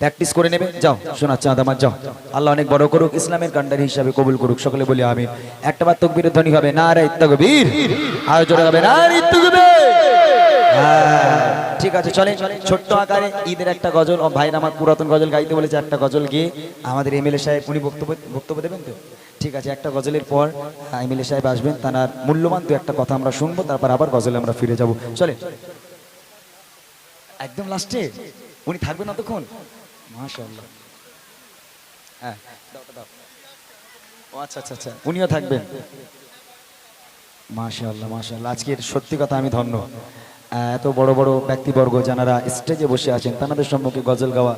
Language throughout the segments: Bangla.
প্র্যাকটিস করে নেবে। যাও শোনা চাঁদ আমার যাও। আল্লাহ অনেক বড় করুক ইসলামের কান্ডারি হিসাবে কবুল করুক। সকলে বলি আমি একটা বার তকবীরের ধ্বনি হবে না রে তকবীর। আর জোরে হবে না রে তকবীর। হ্যাঁ, ঠিক আছে চলে ছোট্ট আকারে ঈদের একটা গজল ও ভাইরা আমার পুরাতন গজল গাইতে বলেছে একটা গজল গিয়ে আমাদের এমএলএ সাহেব উনি বক্তব্য বক্তব্য দেবেন তো? ঠিক আছে একটা গজলের পর এমএলএ সাহেব আসবেন তার মূল্যবান তো একটা কথা আমরা শুনব তারপর আবার গজলে আমরা ফিরে যাব। চলে একদম লাস্টে। উনি থাকবেন অতক্ষণ? মাশাল্লাহ হ্যাঁ আচ্ছা আচ্ছা আচ্ছা। উনিও থাকবেন। মাশাআল্লাহ মাশাল্লাহ আজকের সত্যি কথা আমি ধন্য। এত বড় বড় ব্যক্তিবর্গ যারা স্টেজে বসে আছেন তাদের সম্মুখে গজল গাওয়া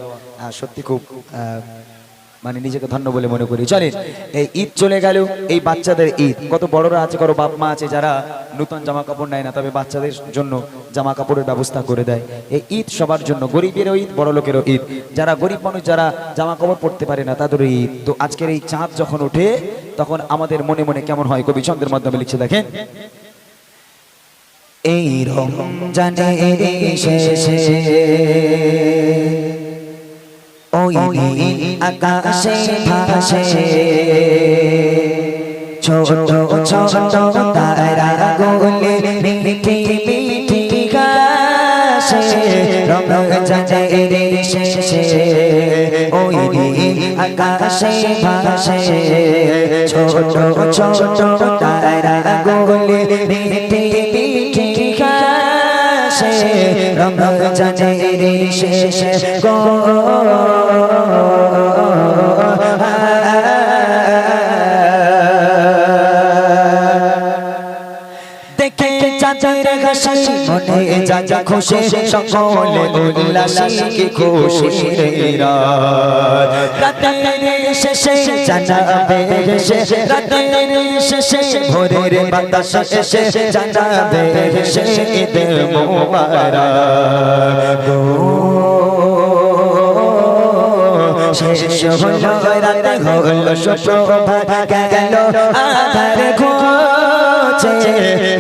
সত্যি খুব মানে নিজেকে ধন্য বলে মনে করি। চলেন, এই ঈদ চলে গেল, এই বাচ্চাদের ঈদ। কত বড়রা আছে কত বাপ মা আছে যারা নতুন জামা কাপড় নেয় না, তবে বাচ্চাদের জন্য জামা কাপড়ের ব্যবস্থা করে দেয়। এই ঈদ সবার জন্য, গরিবেরও ঈদ, বড় লোকেরও ঈদ। যারা গরিব মানুষ, যারা জামা কাপড় পরতে পারে না, তাদেরও ঈদ। তো আজকের এই চাঁদ যখন ওঠে, তখন আমাদের মনে মনে কেমন হয়? কবি ছন্দের মাধ্যমে লিখছে, দেখেন। এই রমজানে শেষে ওই আকাশে ভাসে ছোট ছোট তারা গোলে মিঠি মিঠি গাছে। রমজানে শেষে। ওই আকাশে ভাসে ছোট ছোট তারা গোলে মিঠি রমজানের শেষে গো দেখে চাচার হাসি মনে যা যা খুশি সকলে খুশি রে শেষে জানাবে শেষে রাতের শেষে ভোরের বাতাস শেষে জানাবে শেষে ঈদ শেষ হলো রাতে হলো সুপ্রভাত গেল আধার ঘুচে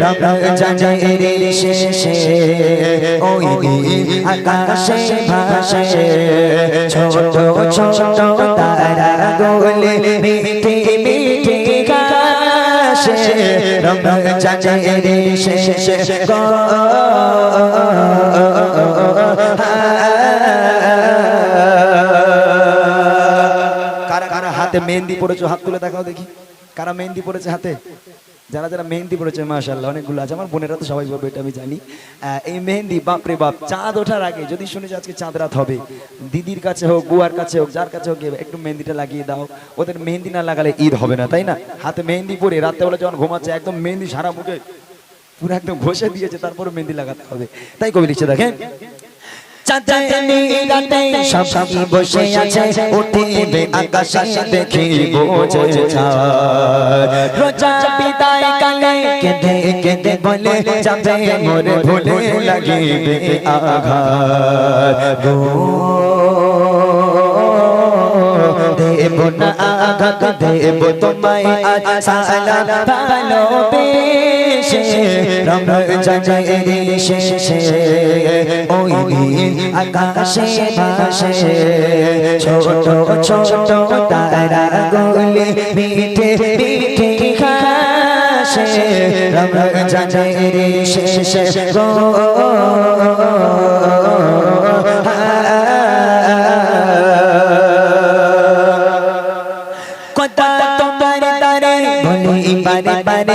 রমজানের শেষে ওই আকাশে ভাসে ছোট ছোট তারা গোলে মিঠি মিঠি গাছে রমজানের শেষে গো কারা কারা হাতে মেহেন্দি পড়েছো? হাত তুলে দেখাও দেখি। কারা মেহেন্দি পড়েছে হাতে? যারা যারা মেহেন্দি পড়েছে মাশাল্লাহ অনেকগুলো আছে। আমার বোনেরা তো সবাই বলবে এটা আমি জানি। এই মেহেন্দি, বাপরে বাপ, চাঁদ ওঠার আগে, যদি শুনে যে আজকে চাঁদ রাত হবে, দিদির কাছে হোক, বুয়ার কাছে হোক, যার কাছে হোক একটু মেহেন্দিটা লাগিয়ে দাও। ওদের মেহেন্দি না লাগালে ঈদ হবে না, তাই না? হাতে মেহেন্দি পরে রাত্রেবেলা যখন ঘুমাচ্ছে, একদম মেহেন্দি সারা মুখে, পুরো একদম ঘষে দিয়েছে, তারপরে মেহেন্দি লাগাতে হবে। তাই কবি লিখছে, দেখেন। চাঁদনি রাতে সবাই বসে আছে উঠিবে আকাশে দেখিব যে চাঁদ রোজা বিদায় কালে কেঁদে কেঁদে না আঘাত দেব তোমায় আজ সালাম ভালোবেসে রমজানের শেষে ওই আকাশে ভাসে। ছোট ছোট তারা গোলে মিঠে মিঠে খাসে রমজানের শেষে গো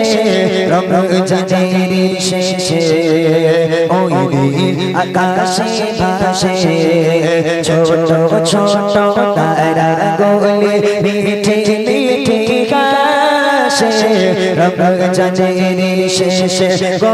এসে রমজানের শেষে ওই আকাশে ভাসে ছোট ছোট তারা গোলে মিঠে মিঠে কাশে রমজানের শেষে গো।